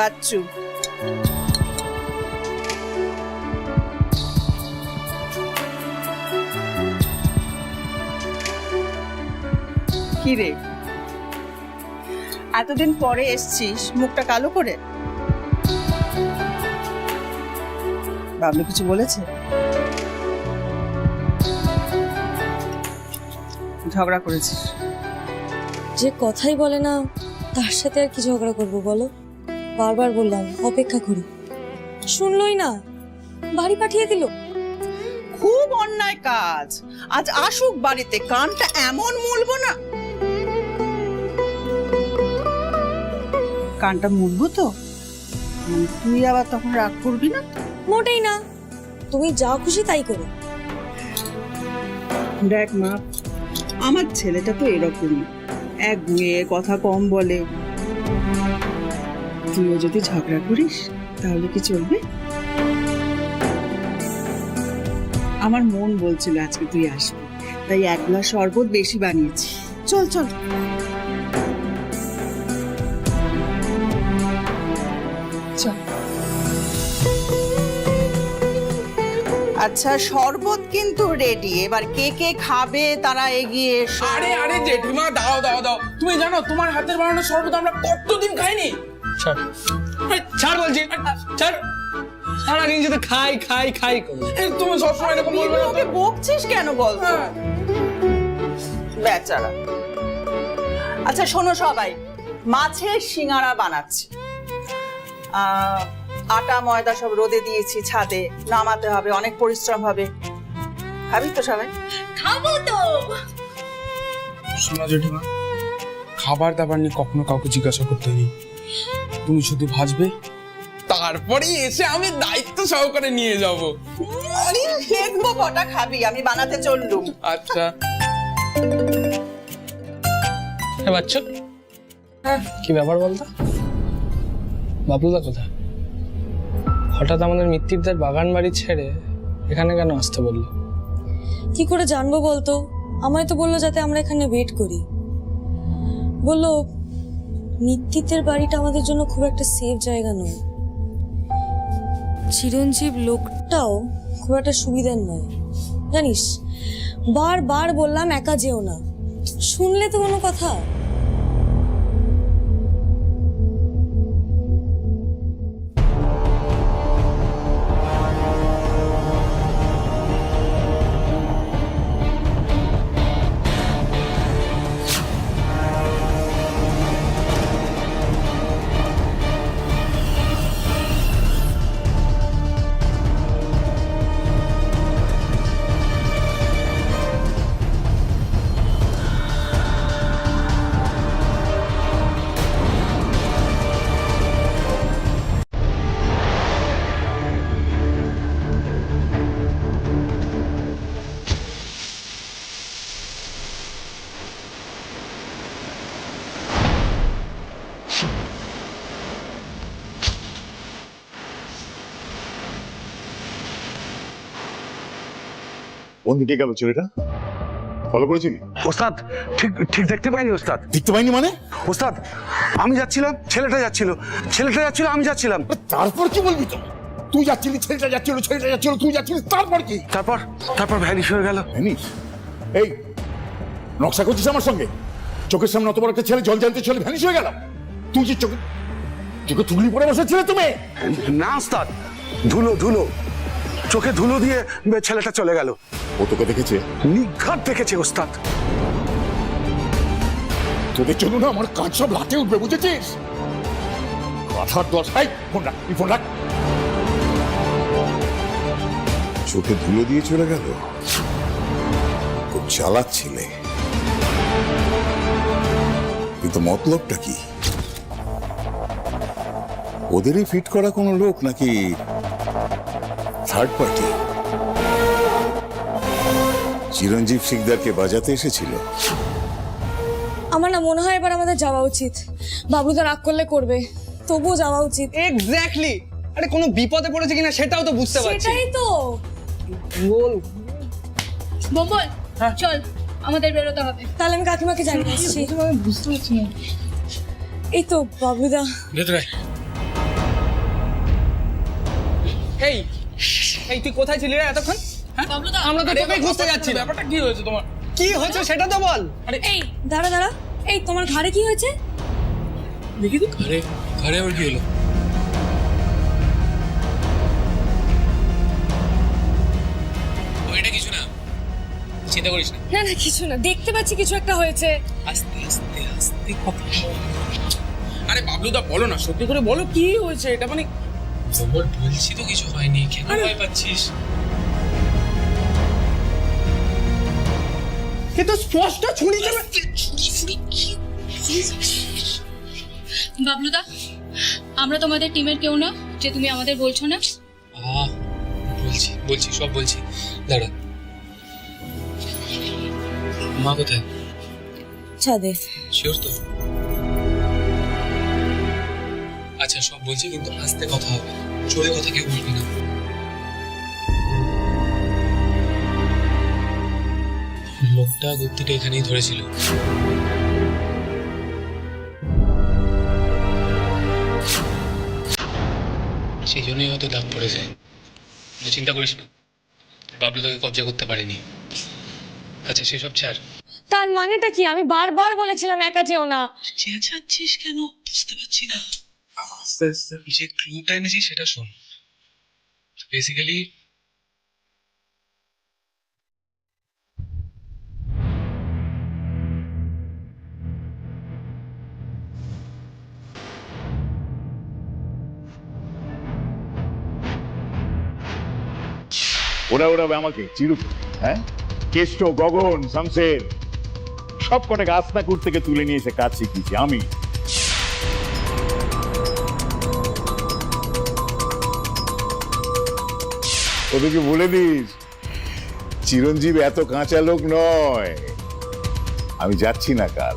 বাচ্চু। কি রে এতদিন পরে এসছিস, মুখটা কালো করে? বাবলু কিছু বলেছে? ঝগড়া করেছিস। যে কথাই বলে না, তার সাথে আর কি ঝগড়া করব বলো? বারবার বললাম অপেক্ষা করি। শুনলই না বাড়ি পাঠিয়ে দিল। খুব অন্যায় কাজ। আজ আসুক বাড়িতে কানটা এমন মুলবো না। কানটা মুলবো তো? মানে তুই আবার তখন রাগ করবি না? মোটেই না। তুমি যা খুশি তাই করো। দেখ মা আমার ছেলেটা তো এরকমই। এক গুয়ে কথা কম বলে। তুইও যদি ঝগড়া করিস, তাহলে কি চলবে? আমার মন বলছিল আজকে তুই আসবি, তাই এক গ্লাস শরবত বেশি বানিয়েছি। চল চল। আচ্ছা শরবত কিন্তু রেডি এবার কে কে খাবে, তারা এগিয়ে আরে আরে, জেঠিমা, দাও দাও দাও। তুমি জানো, তোমার হাতের বানানো শরবত আমরা কতদিন খাইনি? ছাড়। ছাড় বলছি। ছাড়। সারাদিন শুধু খাই খাই খাই করো তুমি সবসময় এরকম বলবে না তো? ওকে বকছিস কেন বল তো? হ্যাঁ। বেচারা। আচ্ছা শোনো সবাই। মাছের সিঙ্গারা বানাচ্ছি। আটা ময়দা সব রোদে দিয়েছি ছাদে। নামাতে হবে অনেক পরিশ্রম হবে। খাবি তো সবাই? শোনো জেঠিমা খাবার দাবার নিয়ে কখনো কাউকে জিজ্ঞাসা করতে নেই। তুমি শুধু ভাজবে? তারপরে এসে আমি দায়িত্ব সহকারে নিয়ে যাব। আরে দেখব কটা খাবি আমি বানাতে চললুম। আচ্ছা। হ্যাঁ বাচ্চু। কি ব্যাপার বলতো? বাবলুদা কোথায়? হঠাৎ আমাদের মিত্তিরদের বাগান বাড়ি ছেড়ে এখানে কেন আসতে বলল? কি করে জানব বলতো? আমায় তো বলল যাতে আমরা এখানে ওয়েট করি। বলল নিত্যিতের বাড়িটা আমাদের জন্য খুব একটা সেফ জায়গা নয়। চিরঞ্জীব লোকটাও খুব একটা সুবিধার নয়। জানিস, বারবার বললাম একা যেও না। শুনলে তো কোনো কথা। কোন দিকে গেল ছেলেটা? ফলো করেছিলি? ওস্তাদ ঠিক ঠিক দেখতে পাইনি ওস্তাদ। দেখতে পাইনি মানে? ওস্তাদ আমি যাচ্ছিলাম ছেলেটা যাচ্ছিল। ছেলেটা যাচ্ছিল আমি যাচ্ছিলাম। তারপর কি বলবি তো? তুই যাচ্ছিলি ছেলেটা যাচ্ছিল ছেলেটা যাচ্ছিল তুই যাচ্ছিলি তারপর কি? তারপর তারপর ভ্যানিশ হয়ে গেল। জানিস এই নকশা করছিস আমার সঙ্গে? চোখের সামনে অত বড় একটা ছেলে জল জানতে ছেলে ভ্যানিশ হয়ে গেল? তুই যে চোখে চোখে তুগলি পড়ে বসেছিলে তুমি? না ওস্তাদ ধুলো ধুলো। চোখে ধুলো দিয়ে ছেলেটা চলে গেল। ও তোকে দেখেছে? নিঘাত দেখেছে ওস্তাদ। তোদের জন্য না আমার কাজ সব লাটে উঠবে বুঝেছিস? কথার দশ এই ফোন রাখ তুই ফোন রাখ। চোখে ধুলো দিয়ে চলে গেল? খুব চালাচ্ছিলে। কিন্তু মতলবটা কি? ওদেরই ফিট করা কোনো লোক নাকি থার্ড পার্টি চিরঞ্জীব শিকদারকে বাজাতে এসেছিল? আমার না মনে হয় এবার আমাদের যাওয়া উচিত। বাবলুদা রাগ করলে করবে। তবুও যাওয়া উচিত। এক্স্যাক্টলি আরে কোনো বিপদে পড়েছে কিনা সেটাও তো বুঝতে পারছি। সেটাই তো! বল। বম্বল চল আমাদের বেরোতে হবে। তাহলে আমি কাকিমাকে জানিয়ে আসছি। বুঝতে পারছি। না। এই তো বাবলুদা ভেতরে এই এই তুই কোথায় ছিলি রে এতক্ষণ? হ্যাঁ? আমরা তো তোকেই খুঁজতে যাচ্ছি ব্যাপারটা কি হয়েছে তোমার? কি হয়েছে সেটা তো বল। আরে এই দাঁড়া দাঁড়া। এই তোমার ঘাড়ে কি হয়েছে? দেখি তো। ঘরে ঘরে আবার কি হলো? কিছু না। চিন্তা করিস না। না না কিছু না। দেখতে পাচ্ছি কিছু একটা হয়েছে। আস্তে আস্তে আস্তে কথা আরে বাবলুদা বলো না সত্যি করে বলো কি হয়েছে? এটা মানে খবর বলছি তো কিছু হয়নি। কেন ভয় পাচ্ছিস? এ তো স্পষ্ট ছুরি যাবে বাবলুদা আমরা তোমাদের টিমের কেউ না যে তুমি আমাদের বলছো না। আহ বলছি বলছি সব বলছি। দাঁড়া। মা কোথায়? ছাদে। শিওর তো? আচ্ছা সব বলছি কিন্তু আস্তে কথা হবে। জোরে কথা কেউ বলবি না। লোকটা গুপ্তিটা এখানেই ধরেছিল। সেই জন্যই হয়তো দাগ পড়েছে। চিন্তা করিস না। বাবলু তোকে কবজা করতে পারেনি। আচ্ছা সেসব ছাড়। তার মানেটা কি? আমি বারবার বলেছিলাম একা যেও না। চেঁচাচ্ছিস কেন? বুঝতে পারছি না। আস্তে আস্তে যে ক্লুটা এনেছি সেটা শোন। বেসিক্যালি ওরা ওরাবে আমাকে, চিরুক। হ্যাঁ? কেষ্ট, গগন শামসের সব কটা কটাকে আসনাকুর থেকে তুলে নিয়ে এসে কাজ শিখিয়েছি, আমি। ওদেরকে বলে দিস, চিরঞ্জীব এত কাঁচা লোক নয়। আমি যাচ্ছি না কাল।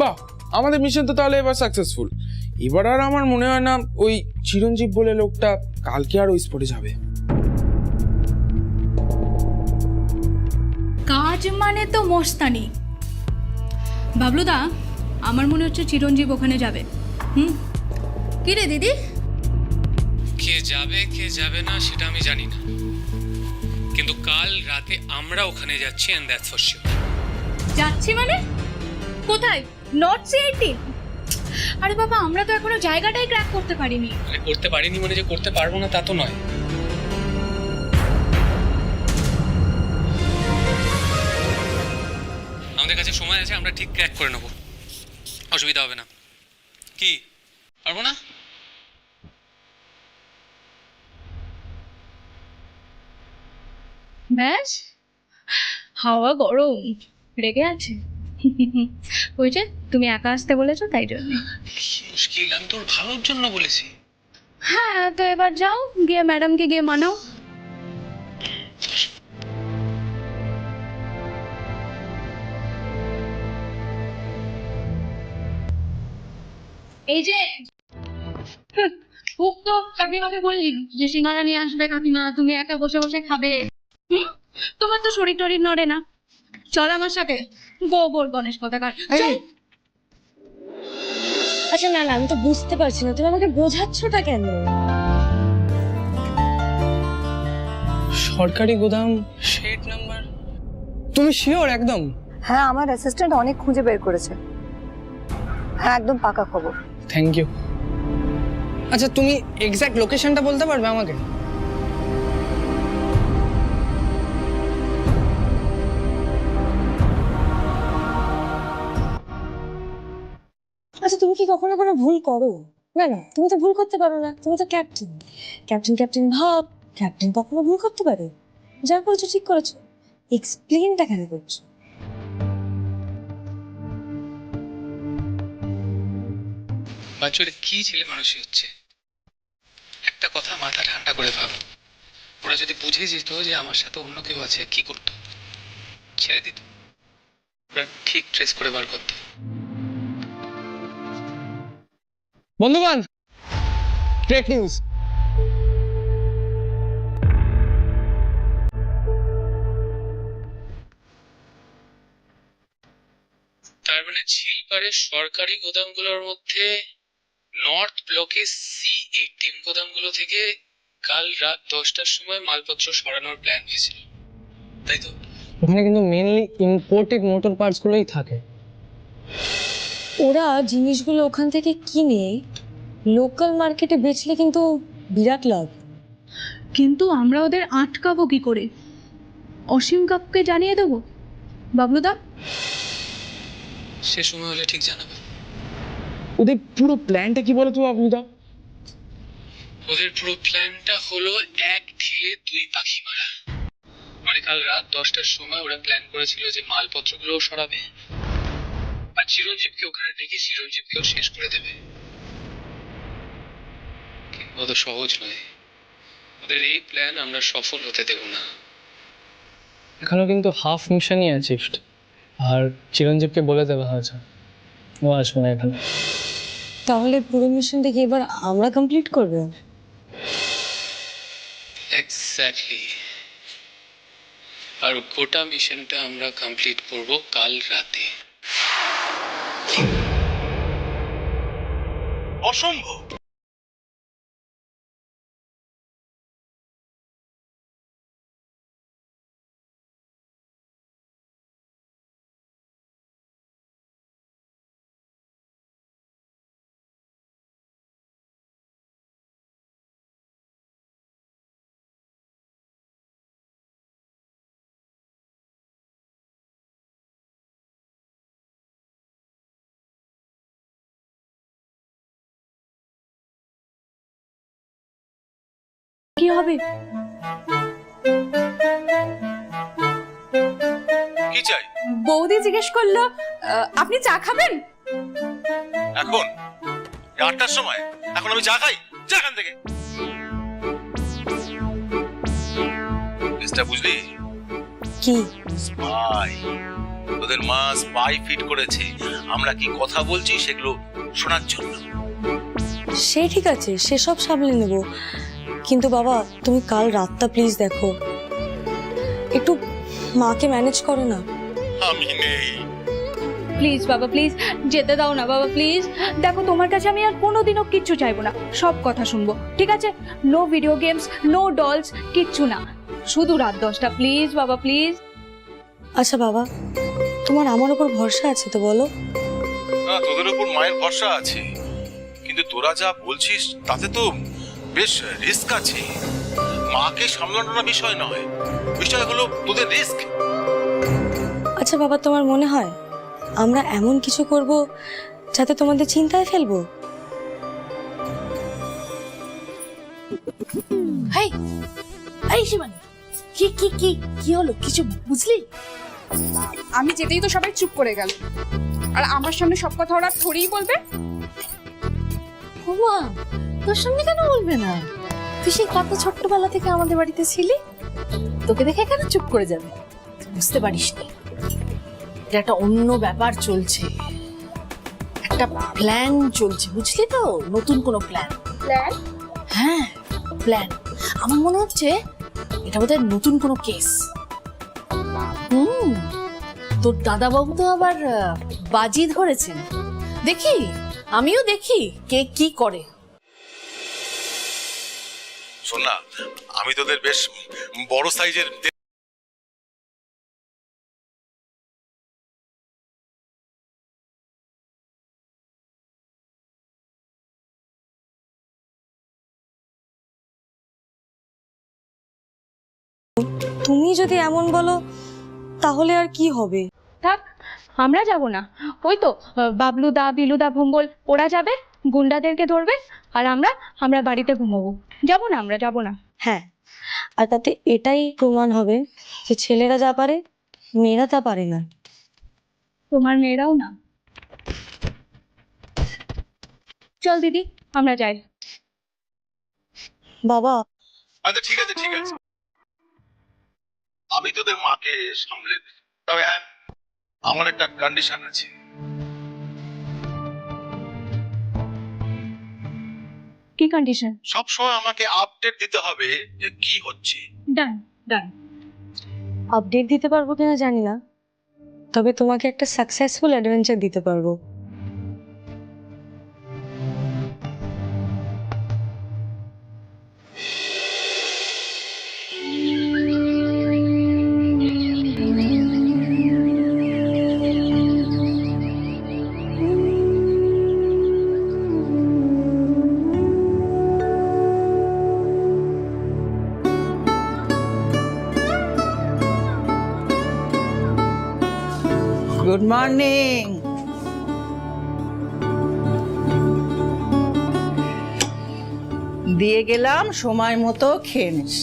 বাহ, আমাদের মিশন তো তাহলে এবার সাকসেসফুল এবার আর আমার মনে হয় না ওই চিরঞ্জীব বলে লোকটা কালকে আর ওই স্পটে যাবে। কাজ মানে তো মস্তানি। বাবলুদা আমার মনে হচ্ছে চিরঞ্জীব ওখানে যাবে। হুম? কি রে দিদি? কে যাবে কে যাবে না সেটা আমি জানি না। কিন্তু কাল রাতে আমরা ওখানে যাচ্ছি এন্ড দ্যাটস ফর শিওর যাচ্ছি মানে? কোথায়? নর্থ সি এইটিন আরে বাবা আমরা তো এখনও জায়গাটাই ক্র্যাক করতে পারিনি। আরে করতে পারিনি মানে যে করতে পারব না তা তো নয়। আমাদের কাছে সময় আছে আমরা ঠিক ক্র্যাক করে নেব। অসুবিধা হবে না। কি? পারব না? ব্যাস হাওয়া গরম রেগে আছে। ওই যে তুমি একা আসতে বলেছ তাই জন্য। মুশকিল আমি তোর ভালোর জন্য বলেছি। হ্যাঁ তো এবার যাও গিয়ে ম্যাডামকে গিয়ে মানাও। এই যে খুব তো কাকিমাকে বললি যে সিঙ্গারা নিয়ে আসবে কাকিমা তুমি একা বসে বসে খাবে। তোমার তো শরীর টরির নড়ে না। চল আমার সাথে। গোবর গণেশ কথাকার চল। আচ্ছা না না আমি তো বুঝতে পারছি না। তুমি আমাকে বোঝাচ্ছটা কেন? সরকারি গোদাম শেড নাম্বার। তুমি শিওর একদম? হ্যাঁ আমার অ্যাসিস্ট্যান্ট অনেক খুঁজে বের করেছে। হ্যাঁ একদম পাকা খবর। থ্যাংক ইউ আচ্ছা তুমি এক্স্যাক্ট লোকেশনটা বলতে পারবে আমাকে? কি কখনো কোনো ভুল করো? না না, তুমি তো ভুল করতে পারো না, তুমি তো ক্যাপ্টেন ক্যাপ্টেন ক্যাপ্টেন ভাব ক্যাপ্টেন কখনো ভুল করতে পারে? যা করেছ, ঠিক করেছ। এক্সপ্লেনটা কেন করছ? কি ছেলে মানুষই হচ্ছে? একটা কথা মাথা ঠান্ডা করে ভাব। ওরা যদি বুঝে যেত যে আমার সাথে অন্য কেউ আছে, কি করতো? ছেড়ে দিত। ওরা ঠিক ট্রেস করে বার করতো। বন্ধুবান গ্রেট নিউজ তার মানে ঝিলপাড়ের সরকারি গোদামগুলোর মধ্যে কালকে সি এইটিন গোদামগুলো থেকে কাল রাত দশটার সময় মালপত্র সরানোর প্ল্যান হয়েছিল। তাই তো? ওখানে কিন্তু মেনলি ইম্পোর্টেড মোটর পার্টসগুলোই থাকে। ওরা জিনিসগুলো ওখান থেকে কিনে লোকাল মার্কেটে বেচলে কিন্তু বিরাট লাভ। কিন্তু আমরা ওদের আটকাবো কি করে? অসীম কাপকে জানিয়ে দেবো? বাবলুদা? সে সময় হলে ঠিক জানাবে। ওদের পুরো প্ল্যানটা কি বলো তো বাবলুদা? ওদের পুরো প্ল্যানটা হলো এক ঢিলে দুই পাখি মারা। মানে কাল রাত দশটার সময় ওরা প্ল্যান করেছিল যে মালপত্রগুলো সরাবে। আর চিরঞ্জীবকে ওখানে ডেকে চিরঞ্জীবকেও শেষ করে দেবে। অত সহজ নয়। ওদের এই প্ল্যান আমরা সফল হতে দেব না। এখানেও কিন্তু হাফ মিশনই অ্যাচিভড আর চিরঞ্জীবকে বলে দেওয়া হয়েছে। ও আসবে না এখানে। তাহলে পুরো মিশনটা কি এবার আমরা কমপ্লিট করব? এক্স্যাক্টলি আর গোটা মিশনটা আমরা কমপ্লিট করব কাল রাতে। অসম্ভব। কি হবে? কি চাই? বৌদি জিজ্ঞেস করল আহ, আপনি চা খাবেন? এখন আটটার সময়। এখন আমি চা খাই। চা এখান থেকে। কেসটা বুঝলি? কি? স্পাই তোদের মা স্পাই ফিট করেছে। আমরা কি কথা বলছি সেগুলো শোনার জন্য? সে ঠিক আছে সেসব সামলে নেব। কিন্তু বাবা তুমি কাল রাতটা প্লিজ দেখো। একটু মাকে ম্যানেজ করো না। আমি নেই। প্লিজ বাবা প্লিজ যেতে দাও না বাবা প্লিজ দেখো তোমার কাছে আমি আর কোনোদিনও কিচ্ছু চাইব না। সব কথা শুনব ঠিক আছে? No video games no dolls কিচ্ছু না। শুধু রাত দশটা প্লিজ বাবা প্লিজ আচ্ছা বাবা তোমার আমার উপর ভরসা আছে তো বলো? না তোদের উপর মায়ের ভরসা আছে। কিন্তু তোরা যা বলছিস তাতে তো বেশ রিস্ক আছে। মাকে সামলানোর বিষয় নয়। বিষয় হলো তোদের রিস্ক আচ্ছা বাবা তোমার মনে হয় আমরা এমন কিছু করব যাতে তোমাদের চিন্তায় ফেলব? হাই এই শিবানী কি কি কি কি হলো? কিছু বুঝলি? আমি যেতেই তো সবাই চুপ করে গেল। আর আমার সামনে সব কথা ওরা থোড়িই বলবে? তোর সঙ্গে কেন বলবে না? তুই সেই কত ছোট্টবেলা থেকে আমাদের বাড়িতে ছিলি? তোকে দেখে কেন চুপ করে যাবে? বুঝতে পারিস নি। এটা একটা অন্য ব্যাপার চলছে। একটা প্ল্যান চলছে বুঝলি তো? নতুন কোনো প্ল্যান প্ল্যান হ্যাঁ প্ল্যান আমার মনে হচ্ছে এটা বোধহয় নতুন কোনো কেস হুম তোর দাদাবাবু তো আবার বাজি ধরেছেন। দেখি আমিও দেখি কে কি করে। শোন না আমি তোদের বেশ বড় সাইজের তুমি যদি এমন বলো তাহলে আর কি হবে? থাক আমরা যাব না। ওই তো বাবলুদা বিলুদা ভম্বল ওরা যাবে? গুন্ডাদেরকে ধরবে আর আমরা আমরা বাড়িতে ঘুমোবো। যাব না আমরা যাব না। হ্যাঁ। আর তাতে এটাই প্রমাণ হবে যে ছেলেরা যা পারে মেয়েরা তা পারে না। তোমার মেয়েরাও না। চল দিদি আমরা যাই। বাবা। আচ্ছা ঠিক আছে ঠিক আছে। আমি তোদের মাকে সামলে। তবে হ্যাঁ আমার একটা কন্ডিশন আছে। কি কন্ডিশন সব সময় আমাকে আপডেট দিতে হবে যে কি হচ্ছে। ডান ডান আপডেট দিতে পারব কিনা জানি না তবে তোমাকে একটা সাকসেসফুল অ্যাডভেঞ্চার দিতে পারব। মর্নিং দিয়ে গেলাম সময় মতো খেয়ে নিস।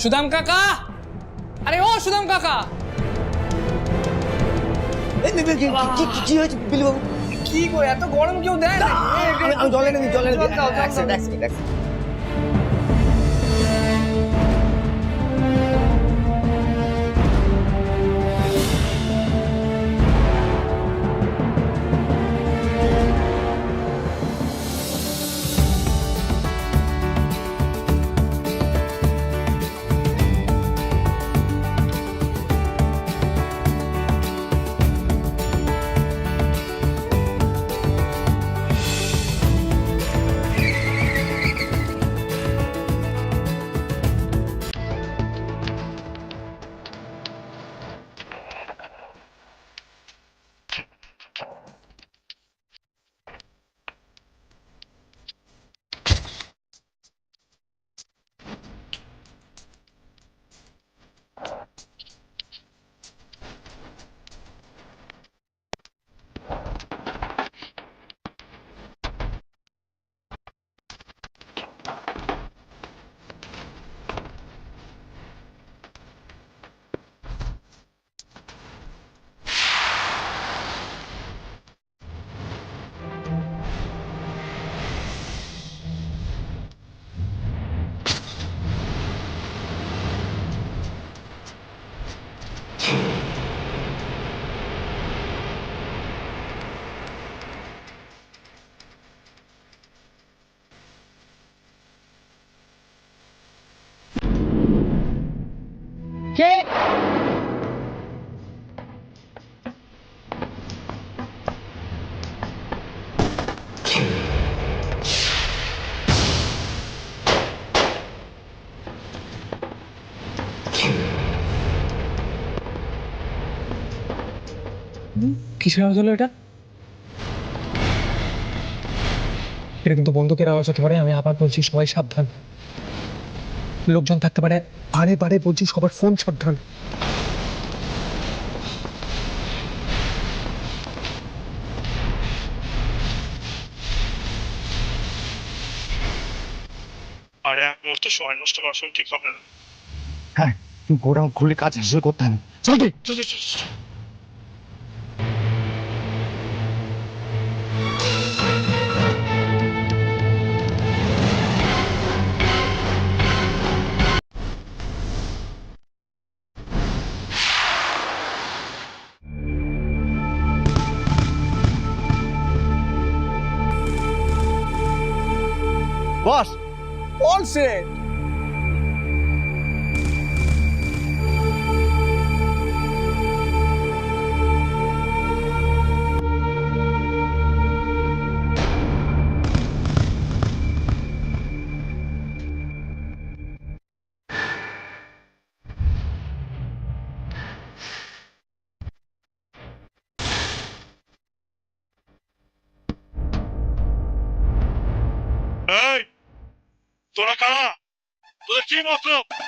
সুদাম কাকা? আরে ও সুদাম কাকা! কি গো এত গরম কেউ দেয় না জলে নেবি জলে কিসের আওয়াজ হলো এটা? এটা কিন্তু বন্দুকের আওয়াজ হতে পারে আমি আবার বলছি সবাই সাবধান। লোকজন থাকতে পারে বারে বারে বলছি সবার ফোন সাবধান। আর এক মুহূর্তে সময় নষ্ট করার সময় ঠিক হবে না। হ্যাঁ গোডাউন খুলে কাজ হাসিল করতে হবে। চল চল, চল, অল সেট এই তোরা